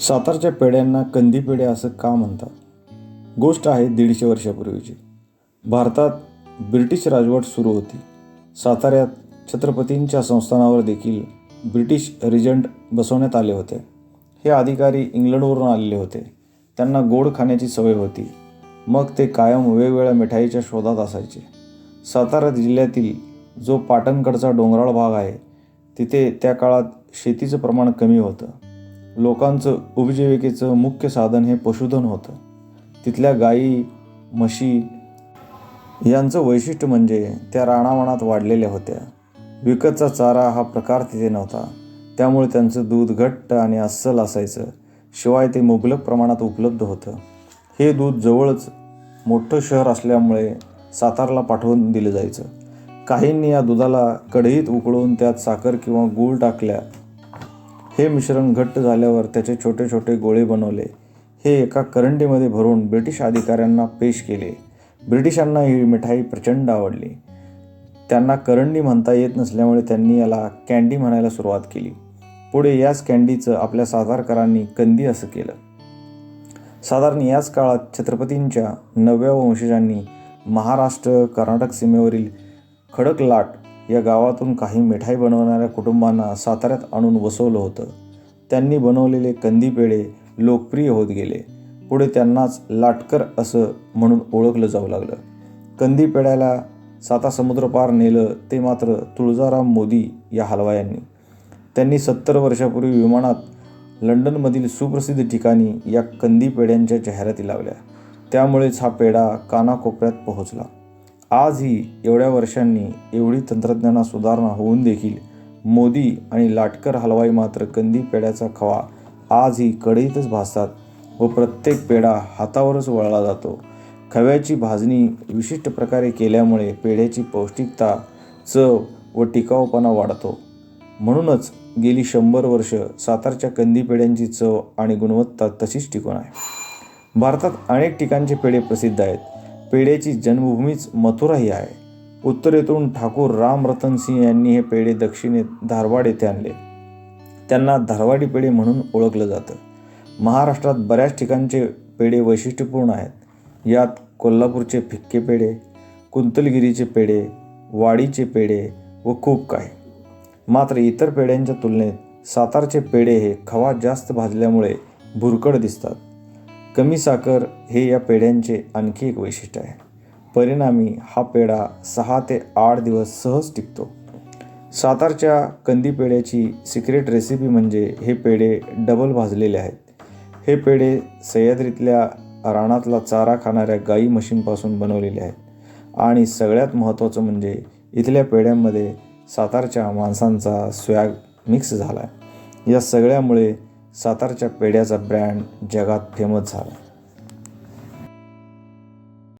सातारच्या पेढ्यांना कंदी पेढे असं का म्हणतात? गोष्ट आहे दीडशे वर्षापूर्वीची. भारतात ब्रिटिश राजवट सुरू होती. साताऱ्यात छत्रपतींच्या संस्थानावर देखील ब्रिटिश रिजंट बसवण्यात आले होते. हे अधिकारी इंग्लंडवरून आलेले होते. त्यांना गोड खाण्याची सवय होती. मग ते कायम वेगवेगळ्या मिठाईच्या शोधात असायचे. सातारा जिल्ह्यातील जो पाटणकडचा डोंगराळ भाग आहे तिथे त्या काळात शेतीचं प्रमाण कमी होतं. लोकांचं उपजीविकेचं मुख्य साधन हे पशुधन होतं. तिथल्या गायी म्हशी यांचं वैशिष्ट्य म्हणजे त्या राणावणात वाढलेल्या होत्या. विकतचा चारा हा प्रकार तिथे नव्हता. त्यामुळे त्यांचं दूध घट्ट आणि अस्सल असायचं. शिवाय ते मुबलक प्रमाणात उपलब्ध होतं. हे दूध जवळच मोठं शहर असल्यामुळे सातारला पाठवून दिलं जायचं. काहींनी या दुधाला कढईत उकळून त्यात साखर किंवा गूळ टाकल्या हे मिश्रण घट्ट झाल्यावर त्याचे छोटे छोटे गोळे बनवले. हे एका करंडीमध्ये भरून ब्रिटिश अधिकाऱ्यांना पेश केले. ब्रिटिशांना ही मिठाई प्रचंड आवडली. त्यांना करंडी म्हणता येत नसल्यामुळे त्यांनी याला कॅन्डी म्हणायला सुरुवात केली. पुढे याच कॅन्डीचं आपल्या सातारकरांनी कंदी असं केलं. साधारण याच काळात छत्रपतींच्या नवव्या वंशजांनी महाराष्ट्र कर्नाटक सीमेवरील खडकलाट या गावातून काही मिठाई बनवणाऱ्या कुटुंबांना साताऱ्यात आणून वसवलं होतं. त्यांनी बनवलेले कंदी पेढे लोकप्रिय होत गेले. पुढे त्यांनाच लाटकर असं म्हणून ओळखलं जाऊ लागलं. कंदी पेढ्याला साता समुद्र पार नेलं ते मात्र तुळजाराम मोदी या हलवायांनी. त्यांनी सत्तर वर्षापूर्वी विमानात लंडनमधील सुप्रसिद्ध ठिकाणी या कंदी पेढ्यांच्या जाहिराती लावल्या. त्यामुळेच हा पेढा कानाकोपऱ्यात पोहोचला. आजही एवढ्या वर्षांनी एवढी तंत्रज्ञानात सुधारणा होऊन देखील मोदी आणि लाटकर हलवाई मात्र कंदी पेढ्याचा खवा आजही कढईतच भासतात व प्रत्येक पेढा हातावरच वळला जातो. खव्याची भाजणी विशिष्ट प्रकारे केल्यामुळे पेढ्याची पौष्टिकता चव व टिकाऊपणा वाढतो. म्हणूनच गेली शंभर वर्ष सातारच्या कंदी पेढ्यांची चव आणि गुणवत्ता तशीच टिकून आहे. भारतात अनेक ठिकाणचे पेढे प्रसिद्ध आहेत. पेढ्याची जन्मभूमीच मथुरा ही आहे. उत्तरेतून ठाकूर राम रतन सिंह यांनी हे पेढे दक्षिणेत धारवाड येथे आणले. त्यांना धारवाडी पेढे म्हणून ओळखलं जातं. महाराष्ट्रात बऱ्याच ठिकाणचे पेढे वैशिष्ट्यपूर्ण आहेत. यात कोल्हापूरचे फिक्के पेढे कुंतलगिरीचे पेढे वाडीचे पेढे व खूप काही. मात्र इतर पेढ्यांच्या तुलनेत सातारचे पेढे हे खवा जास्त भाजल्यामुळे भुरकड दिसतात. कमी साखर हे या पेढ्यांचे आणखी एक वैशिष्ट्य आहे. परिणामी हा पेढा सहा ते आठ दिवस सहज टिकतो. सातारच्या कंदी पेढ्याची सिक्रेट रेसिपी म्हणजे हे पेढे डबल भाजलेले आहेत. हे पेढे सह्याद्रीतल्या रानातला चारा खाणाऱ्या गाई म्हशींपासून बनवलेले आहेत. आणि सगळ्यात महत्त्वाचं म्हणजे इथल्या पेढ्यांमध्ये सातारच्या माणसांचा स्वॅग मिक्स झाला आहे या सगळ्यामुळे सातारच्या पेढ्याचा ब्रँड जगात फेमस झाला.